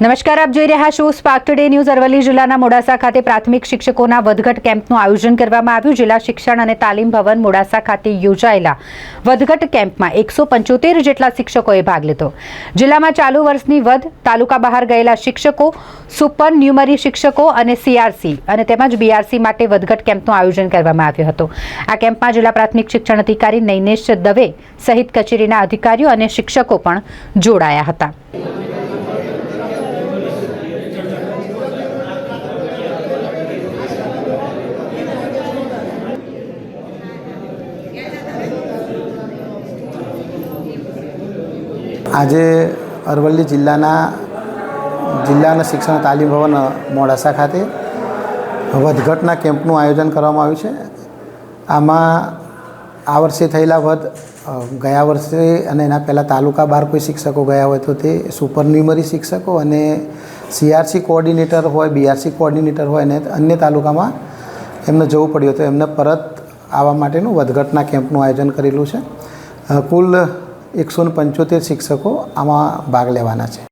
નમસ્કાર, આપ જોઈ રહ્યા છો સ્પાર્ક ટુડે ન્યૂઝ અરવલ્લી જિલ્લાના મોડાસા ખાતે પ્રાથમિક શિક્ષકોના વધઘટ કેમ્પનું આયોજન કરવામાં આવ્યું. જિલ્લા શિક્ષણ અને તાલીમ ભવન મોડાસા ખાતે યોજાયેલા વધઘટ કેમ્પમાં એકસો પંચોતેર જેટલા શિક્ષકોએ ભાગ લીધો. જિલ્લામાં ચાલુ વર્ષની વધ તાલુકા બહાર ગયેલા શિક્ષકો, સુપર ન્યુમરી શિક્ષકો અને સીઆરસી અને તેમજ બીઆરસી માટે વધઘટ કેમ્પનું આયોજન કરવામાં આવ્યું હતું. આ કેમ્પમાં જિલ્લા પ્રાથમિક શિક્ષણ અધિકારી નૈનેશ દવે સહિત કચેરીના અધિકારીઓ અને શિક્ષકો પણ જોડાયા હતા. આજે અરવલ્લી જિલ્લાના જિલ્લાના શિક્ષણ તાલીમ ભવન મોડાસા ખાતે વધઘટના કેમ્પનું આયોજન કરવામાં આવ્યું છે. આમાં આ વર્ષે થયેલા વધ ગયા વર્ષે અને એના પહેલાં તાલુકા બહાર કોઈ શિક્ષકો ગયા હોય તો તે સુપર ન્યુમરી શિક્ષકો અને સીઆરસી કોઓર્ડિનેટર હોય, બીઆરસી કોઓર્ડિનેટર હોય અને અન્ય તાલુકામાં એમને જવું પડ્યું હતું. એમને પરત આવવા માટેનું વધઘટના કેમ્પનું આયોજન કરેલું છે. કુલ એકસો પંચોતેર શિક્ષકો આમાં ભાગ લેવાના છે.